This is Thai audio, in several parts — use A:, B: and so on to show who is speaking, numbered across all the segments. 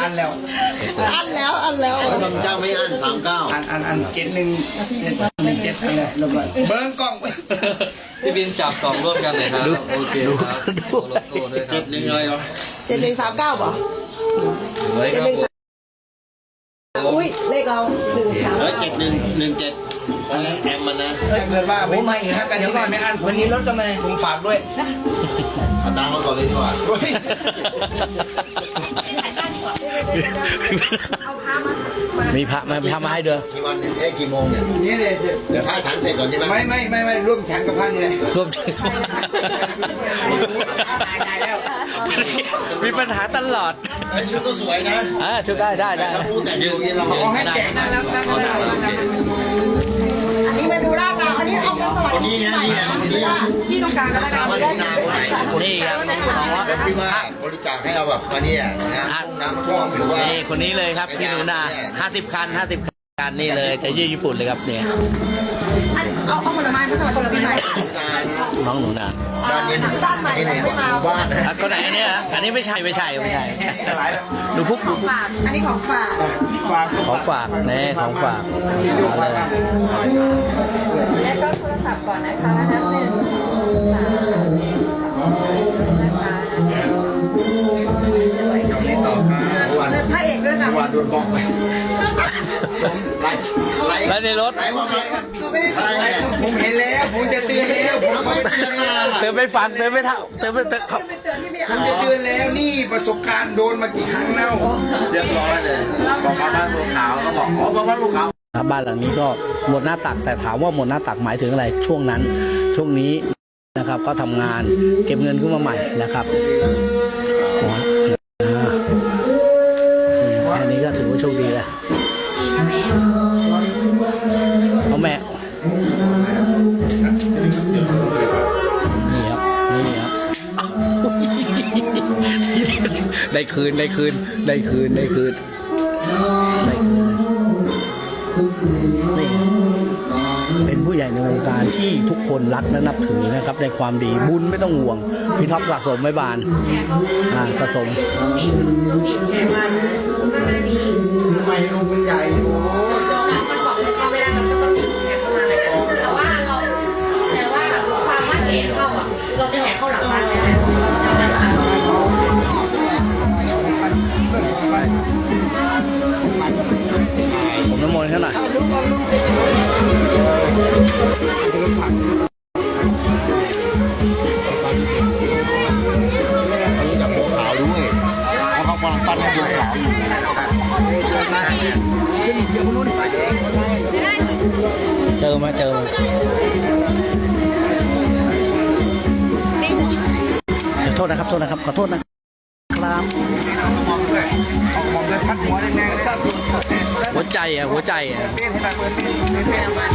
A: อันแล้ว
B: อันแล้วอันแล้ว
C: บางเจ้าไม่อ่านสามเก้า
A: อันอันอันเจ็ดหนึ่งเจ็ดหนึ่งเจ็ดอันแล้วเรียบร้อยเบิ้งกล้องไป
D: พี่บินจับกล่องร่วมกันเลยครับโอเคครับโลโก้ด้วยค
C: เจ็
D: รับ
C: ดหนึ่งอะไรวะ
B: เจ็ดหนึ่งสามเก้าป่ะ
D: สวย
B: เจ็
D: ค
B: ด
D: รับ
B: หนึ่งสามอุ้ยเลขเราหนึ่งสาม
C: เออ
B: เก้า
C: เจ็ดหนึ่งหนึ่งเจ็ดอันนี้แอมมันนะ
A: ถ้าเกิดว่าไม่ถ้าการที่ไหนไม่อันวันนี้รถก็ไม่ผมฝากด้วย
C: เอาตังค์มาก่อนเลยดีกว่า
A: ด้วย
E: มีพระมาพระมาให้เด้อ
C: กี่วันเนี่ยเอ๊ะกี่โมงเนี่ย
A: นี่เลย
C: เดี๋ยวพระฉันเสร็จก่อนใช่ไหม
A: ไม่ไม่ไม่ไม่ร่วมฉันกับพระนี่เลย
E: ร่วมถึงมีปัญหาตลอด
C: เฮ้ยชุดก็สวยนะ
E: อ่าชุดได้ได้ได้
C: ถ้าพูดแต่งตัวนี้เรา
A: เอาให้แจกนะ
D: เอา
B: นดีนี้นะ
C: นี่นะคนนี้
B: ที่ตรงกลางก็ได้
C: ถามว่าหนูนาคนไหนคน
E: นี่ครับสองร้อย
C: ที่ว่าบริจาคให้เราแบบมาเนี่ยนะน้ำท่วมหรือว่า
E: นี่คนนี้เลยครับพี่หนูนาห้าสิบคันห้าสิบคันนี่เลยจะยี่ญี่ปุ่นเลยครับเนี่ย
B: เอาเอาผลไม้มาสวัสดีปีใหม่
C: นานะ
E: น้องหนูนา
C: บ้านนี้
B: ด้านใหม่
C: ที่ไหน
B: ไม่มา
C: บ้านนะ
E: อะคนไหนเนี่ยฮะอันนี้ไม่ใช่ไม่ใช่ไม่ใช่ดูพุกดูพุก
B: ฝากอันนี้ของฝาก
A: ฝาก
E: ของฝากแน่ของฝากเอาเลย
F: แล้วก็โทรศัพท์ก่อนนะคะนับหนึ่งสองสามนะคะ
C: ต่อมาวัน
B: เชิญพระเอกด้วยค่ะ
C: วันโดนบล็อกไปไล่ไล่
E: แล้วในรถ
C: ไล่ว่าไง
B: เขาไม่ได้
C: ใช่
A: ผมเห็นแล้วผมจะเตือนแล้วผม
C: เขาไม่เตือนมา
E: เติมไปฟังเติมไปเท่าเติมไปเติมเขา
B: ไม่เตือนพี่ไม่
A: ผ
B: เอา
A: มจะเตือนแล้วนี่ประสบการณ์โดนมากี่ครั้งแล้ว
D: เรียบร้อยเลยบอกมาบ้านบัวขาวก็บอกอ๋อมาบ้านบัวขาว
E: ครับบ้านหลังนี้ก็หมดหน้าตักแต่ถามว่าหมดหน้าตักหมายถึงอะไรช่วงนั้นช่วงนี้นะครับก็ทำงานเก็บเงินขึ้นมาใหม่นะครับ ได้คืนได้คืนได้คืนได้คืนได้คืนนี่เป็นผู้ใหญ่ในวงการที่ทุกคนรักและนับถือนะครับ ในความดีบุญไม่ต้องห่วง พี่ท็อปสะสมไม่บานอ่าสะสม
A: ไมลงเป็นใหญ่
F: เพ
C: ราะเขากำลังปั้นให้บัวขาวอยู่
E: เจอไหมเจอไหมขอโทษนะครับโทษนะครับขอโทษนะครับ
A: มองจะชัดหัวแดงๆชัด
E: หัวใจอะหัวใจอะ
A: เป้นให้ตาเปิดเป้นเป้นเป้น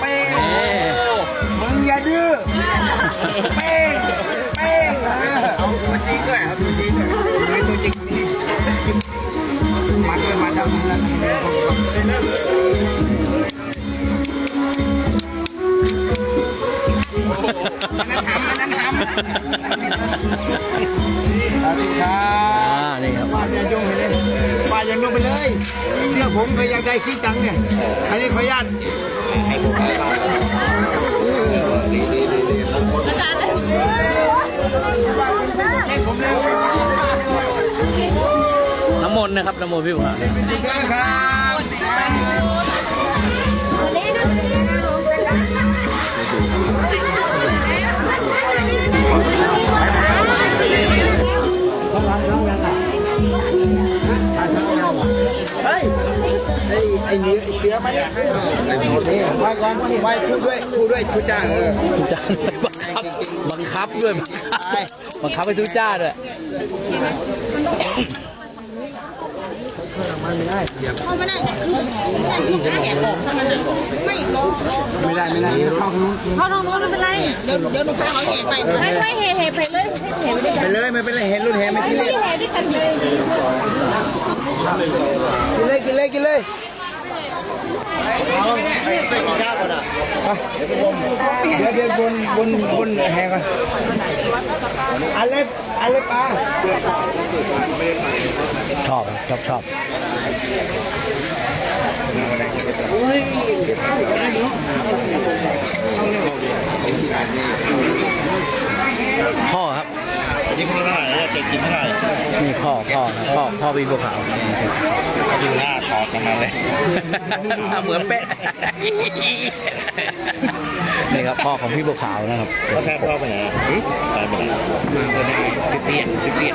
A: เป้ง
E: เอ๊ะ
A: มึงอย่าดื้อเป้ อ่านี่ครับปาดอย่าโยงไปเลยปาดอย่าโยงไปเลย เสื้อผมก็อยากได้ขี้จังเนี่ยอันนี้ขออนุญาตให้ผมให้ผมเร็ว
E: น้ำมนต์นะครับน้ำมนต์พี่บุ๋ม
A: ครับเฮ้ยไอ้ไอ้หมีไอ้เสือมาเนี่ยนี่ไหว้ก่อนไหว้ช่วยด้วยช่วยด้วยช่วยจ้าเออ
E: จ้าบังคับบังคับด้วยบังคับบังคับให้ทุกจ้าด้วย
B: เข้าไม่ได้คือแค่ลูกแขนออกเท่านั้นนะไม่รอ
A: ไม่ได้ไม่ได้เข้าทางนู้น
B: เข้าทางนู้นไม่เป็นไรเดี๋ยวเดี๋ยวหนูพาเขาแหไปไม่ไม่แหกแหกไปเลยไป
A: เลยไม่เป็นไรเห็นรุ่นแห็นไม่ใช่ไม่แห
B: กด้วยกันเลย
A: กินเลยกินเลยกินเลย เดี๋ยวเดี๋ยวบนบนบนแหงก่อนอะไรอะไรปลา
E: ชอบชอบชอบพ่อครับ
C: นี่พ่อเท่าไหร่เนี่ยเก่งจริงเท่าไหร่
E: นี่พ่อพ่อครับพ่อพ่อพี่บัวขาว
C: เขาดูหน้า ถอดกันมาเลย
E: เหมือนเป๊ะ นี่ครับพ่อของพี่บัวขาวนะครับ
C: เขาแทนพ่อไปไหนอะตายไปไหน
A: ติดเตียงติดเตียง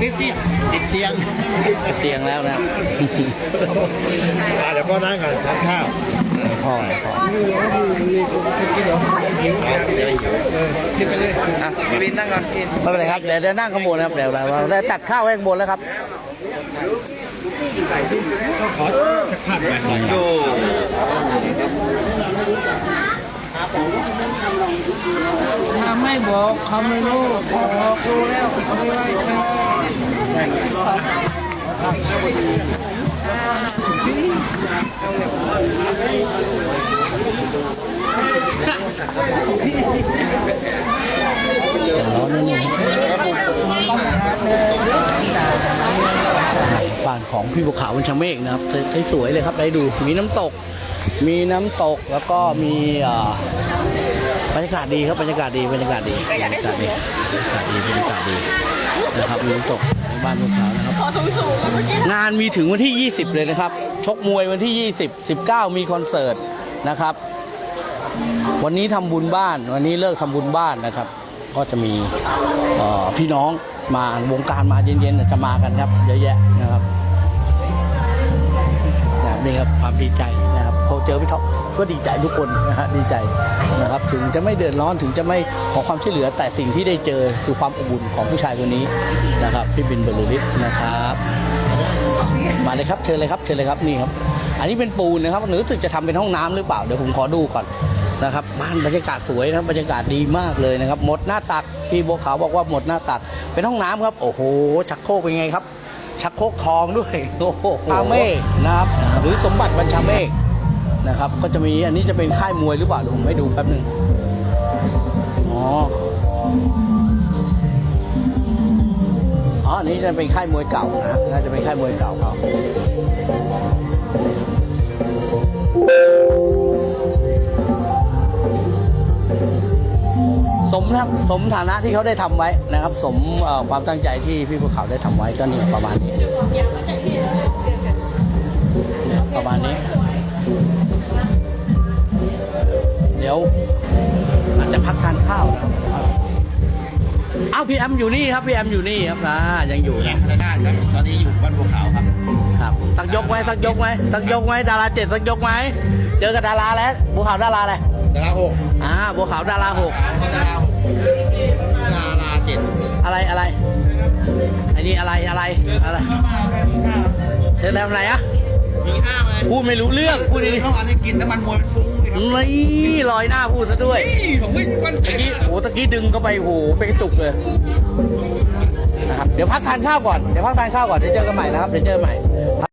A: ติดเตียงติดเตียง
E: เตียงแล้วนะ
C: อะเดี๋ยวพ่อนั่งก่อนทานข้าว
E: พ่อพ่อ
A: ขึ้นไปเลยอะพี่บินนั่งก่อนกิน
E: ไม่เป็นไรครับเดี๋ยวเดี๋ยวนั่งข้างบนนะครับเดี๋ยวเราได้จัดข้าวไว้ข้างบนแล้วครับ ก็ขอสัก
A: ภาพห
E: น่อยโย
A: ถ้าไม่บอกเขาไม่รู้พอบอกรู้แล้วเขาไม่ไหว้ใจ
E: ร้อนนิดนึงบ้าน ของพี่บัวขาวบนชะเมฆนะครับสวยๆเลยครับได้ดูมีน้ำตก มีน้ำตกแล้วก็มีเอ่อบรรยากาศดีครับบรรยากาศดีบรรยากาศดีบรรยากาศดีบรรยากาศดีบรรยากาศดีนะครับมีน้ำตกในบ้านบัวขาวนะครับงานมีถึงวันที่ 20 เลยนะครับ ชกมวยวันที่ 20 19 มีคอนเสิร์ตนะครับ วันนี้ทำบุญบ้าน วันนี้เลิกทำบุญบ้านนะครับ ก็จะมีเอ่อพี่น้องมาวงการมาเย็นๆจะมากันครับเยอะแยะนะครับ นะครับนี่ครับความดีใจนะครับพอเจอพี่ท็อปก็ดีใจทุกคนนะฮะดีใจนะครับถึงจะไม่เดือดร้อนถึงจะไม่ขอความช่วยเหลือ แต่สิ่งที่ได้เจอคือความอบอุ่นของผู้ชายคนนี้นะครับพี่บินบรรลือฤทธิ์นะครับ มาเลยครับเชิญเลยครับเชิญเลยครับนี่ครับ อันนี้เป็นปูนนะครับหรือรู้สึกจะทำเป็นห้องน้ำหรือเปล่าเดี๋ยวผมขอดูก่อนนะครับบ้านบรรยากาศสวยนะครับบรรยากาศดีมากเลยนะครับ หมดหน้าตักพี่บัวขาวบอกว่าหมดหน้าตัก เป็นห้องน้ำครับ โอ้โหชักโครกเป็นไงครับ ชักโครกทองด้วยโอ้โหชาเมฆนะครับ หรือสมบัติบัญชาเมฆนะครับ ก็จะมีอันนี้จะเป็นค่ายมวยหรือเปล่าเดี๋ยวผมให้ดูแป๊บหนึงอ๋ออ๋ออันนี้จะเป็นค่ายมวยเก่านะน่าจะเป็นค่ายมวยเก่าเขา สมนะครับสมฐานะที่เขาได้ทำไว้นะครับ สมเอ่อความตั้งใจที่พี่ภูเขาได้ทำไว้ก็เนี่ยประมาณนี้เนี่ยประมาณนี้ เดี๋ยวอาจจะพักทานข้าวนะครับอ้าวพี่แอมอยู่นี่ครับพี่แอมอยู่นี่ครับอ่ายังอยู่นะ
C: ด้านหน้าครับตอนนี้อยู่บ้านบัวขาวครับ
E: ครับสักยกไหมสักยกไหมสักยกไหมดาราเจ็ดสักยกไหมเจอกับดาราแล้วบัวขาวดาราอะไร
C: ดาราหก
E: อ่าบัวขาวดาราหก
C: เขาดาราหกดาราเจ็ด
E: อะไรอะไรไอ้นี่อะไรอะไรอะไรเชิญแล้วอะไรอะพูดไม่รู้เรื่องพูดดี
C: เขาอันนี้กินน้ำมันมวยมันฟุ้งเลยครับ
E: ๆนี่ลอยหน้าพูดซะด้วย
C: ผมไม่มัน
E: ตะกี้โอ้ตะกี้ดึงเข้าไปโอ้โหเป็นกระจุกเลยนะครับเดี๋ยวพักทานข้าวก่อนเดี๋ยวพักทานข้าวก่อนเดี๋ยวเจอกันใหม่นะครับเดี๋ยวเจอกันใหม่